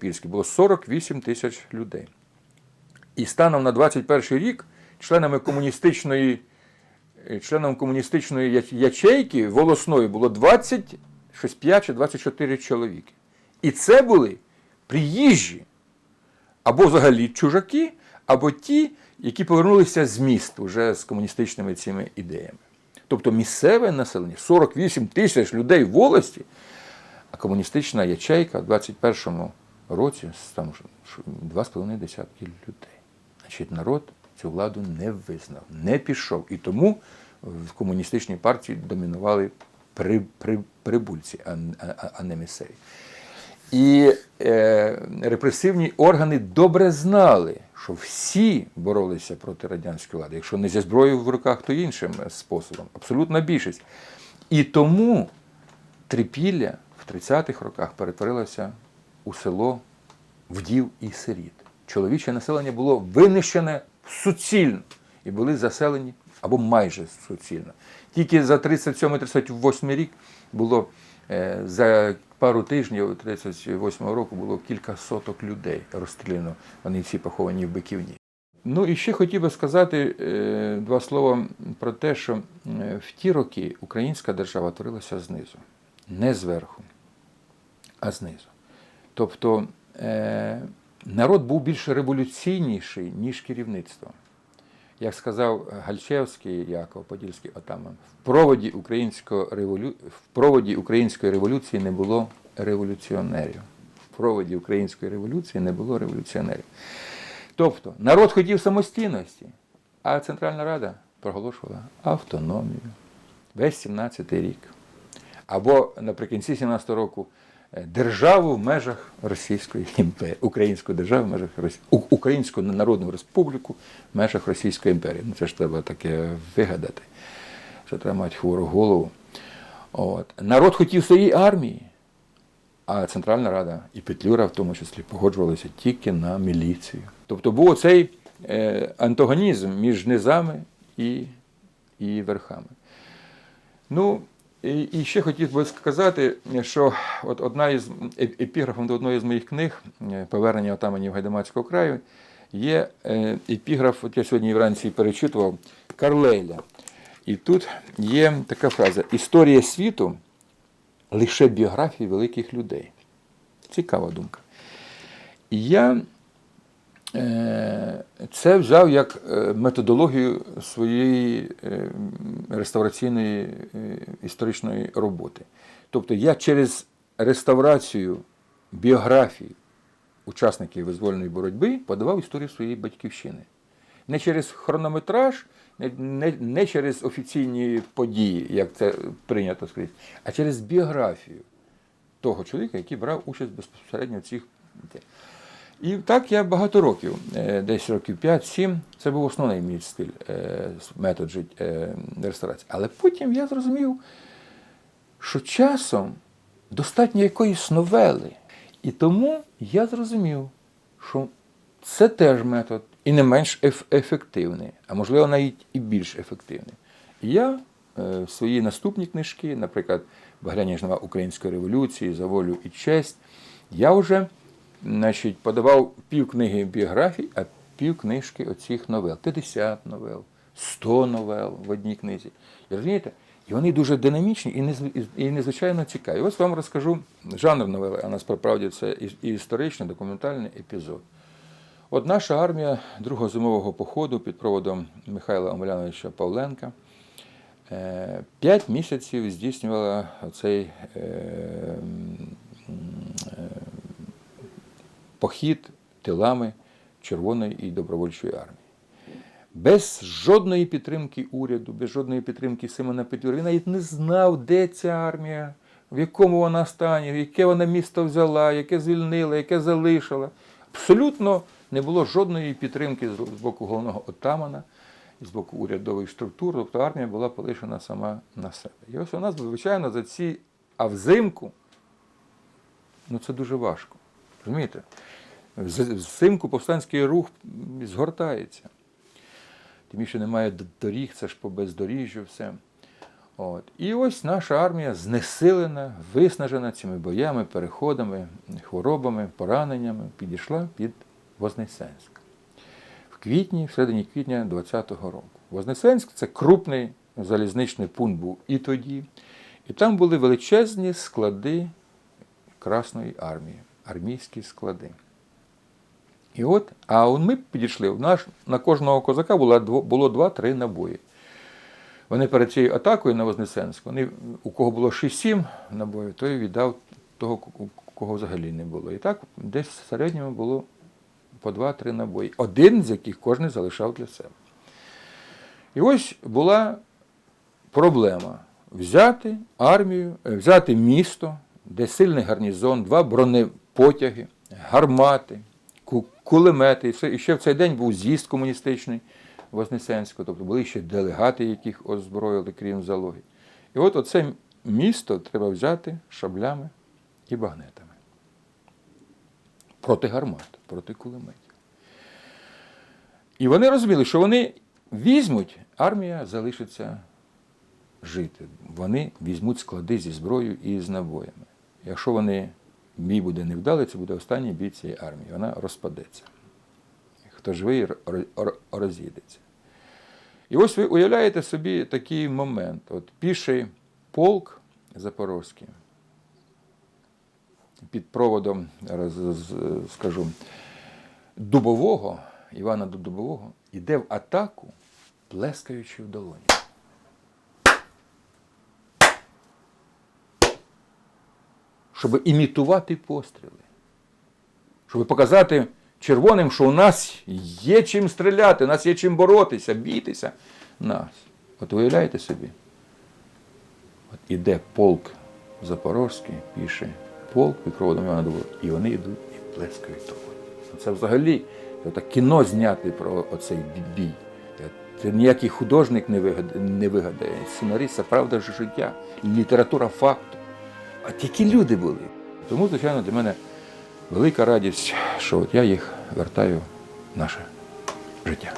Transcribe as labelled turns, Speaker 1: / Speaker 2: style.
Speaker 1: Трипільський було 48 тисяч людей. І станом на 21 рік членами комуністичної, е, членом комуністичної ячейки волосної було 25 чи 24 чоловіки. І це були приїжджі, або взагалі чужаки, або ті, які повернулися з міст уже з комуністичними цими ідеями. Тобто місцеве населення 48 тисяч людей в волості, а комуністична ячейка в 21-му році там ж- ж 2,5 десятки людей. Значить, народ цю владу не визнав, не пішов. І тому в комуністичній партії домінували при, при, прибульці, а, а, а не місцеві. І е, репресивні органи добре знали, що всі боролися проти радянської влади, якщо не зі зброєю в руках, то іншим способом. Абсолютна більшість. І тому Трипілля в 30-х роках перетворилося у село вдів і сиріт. Чоловіче населення було винищене суцільно і були заселені або майже суцільно. Тільки за 37-38 рік було е, за пару тижнів 38 року було кілька соток людей розстріляно. Вони всі поховані в Биківні. Ну і ще хотів би сказати е, два слова про те, що е, в ті роки українська держава творилася знизу, не зверху, а знизу. Тобто е, народ був більш революційніший, ніж керівництво. Як сказав Гальчевський Яков Подільський отаман, в проводі, револю... в проводі української революції не було революціонерів. В проводі української революції не було революціонерів. Тобто народ хотів самостійності, а Центральна Рада проголошувала автономію. Весь 17-й рік. Або наприкінці 17-го року державу в межах Російської імперії, українську державу в межах Росі... У- Українську Народну Республіку в межах Російської імперії. Ну це ж треба таке вигадати. Що треба мати хвору голову. От. Народ хотів своєї армії, а Центральна Рада і Петлюра в тому числі погоджувалися тільки на міліцію. Тобто був оцей е, антагонізм між низами і, і верхами. Ну, і, і ще хотів би сказати, що от одна із епіграфом до одної з моїх книг е, Повернення отаманів Гайдамацького краю є е, епіграф, от я сьогодні вранці перечитував Карлейля. І тут є така фраза: Історія світу лише біографії великих людей. Цікава думка. Я це взяв як е, методологію своєї е, реставраційної е, історичної роботи. Тобто я через реставрацію біографій учасників визвольної боротьби подавав історію своєї батьківщини. Не через хронометраж, не, не, не через офіційні події, як це прийнято сказати, а через біографію того чоловіка, який брав участь безпосередньо в цих. І так я багато років, е, десь років 5-7, це був основний мій стиль, е, метод жит- е, реставрації. Але потім я зрозумів, що часом достатньо якоїсь новели. І тому я зрозумів, що це теж метод і не менш ефективний, а можливо навіть і більш ефективний. І я в свої наступні книжки, наприклад, Багряні жнива Української революції, За волю і честь, я вже значить, подавав пів книги біографій, а пів книжки оцих новел. 50 новел, 100 новел в одній книзі. І розумієте? І вони дуже динамічні і незвичайно цікаві. Ось вам розкажу жанр новели, а насправді це і історичний документальний епізод. От наша армія другого зимового походу під проводом Михайла Омеляновича Павленка е, п'ять місяців здійснювала цей похід тилами Червоної і добровольчої армії. Без жодної підтримки уряду, без жодної підтримки Симона Петлюри. Він навіть не знав, де ця армія, в якому вона стані, яке вона місто взяла, яке звільнила, яке залишила. Абсолютно не було жодної підтримки з боку головного отамана з боку урядових структур. Тобто армія була полишена сама на себе. І ось у нас, звичайно, за ці, а взимку, ну це дуже важко. Розумієте? Взимку повстанський рух згортається. Тим більше немає доріг, це ж по бездоріжжю все. От. І ось наша армія знесилена, виснажена цими боями, переходами, хворобами, пораненнями, підійшла під Вознесенськ. В квітні, в середині квітня 20-го року. Вознесенськ це крупний залізничний пункт був і тоді. І там були величезні склади Красної армії, армійські склади. І от, а ми підійшли, у нас на кожного козака було, було два-три набої. Вони перед цією атакою на Вознесенськ, вони, у кого було 6-7 набоїв, той віддав того, у кого взагалі не було. І так десь в середньому було по 2-3 набої, один з яких кожен залишав для себе. І ось була проблема взяти армію, е, взяти місто, де сильний гарнізон, два бронепотяги, гармати, кулемети. І, все. і ще в цей день був з'їзд комуністичний Вознесенського, тобто були ще делегати, яких озброїли, крім залоги. І от оце місто треба взяти шаблями і багнетами. Проти гармат, проти кулеметів. І вони розуміли, що вони візьмуть, армія залишиться жити. Вони візьмуть склади зі зброєю і з набоями. Якщо вони бій буде невдалий, це буде останній бій цієї армії. Вона розпадеться. Хто живий, ро- ро- роз'їдеться. І ось ви уявляєте собі такий момент. От піший полк Запорозький під проводом, скажу, Дубового, Івана Дубового, іде в атаку, плескаючи в долоні. Щоб імітувати постріли. Щоб показати червоним, що у нас є чим стріляти, у нас є чим боротися, бітися нас. От уявляєте собі? От іде полк Запорозький, пише полк проводом Івана і вони йдуть і плескають того. Це взагалі це кіно зняти про оцей бій. Це ніякий художник не вигадає, не вигадає. Сценаріст це правда життя, література факту. А тільки люди були. Тому, звичайно, для мене велика радість, що от я їх вертаю в наше життя.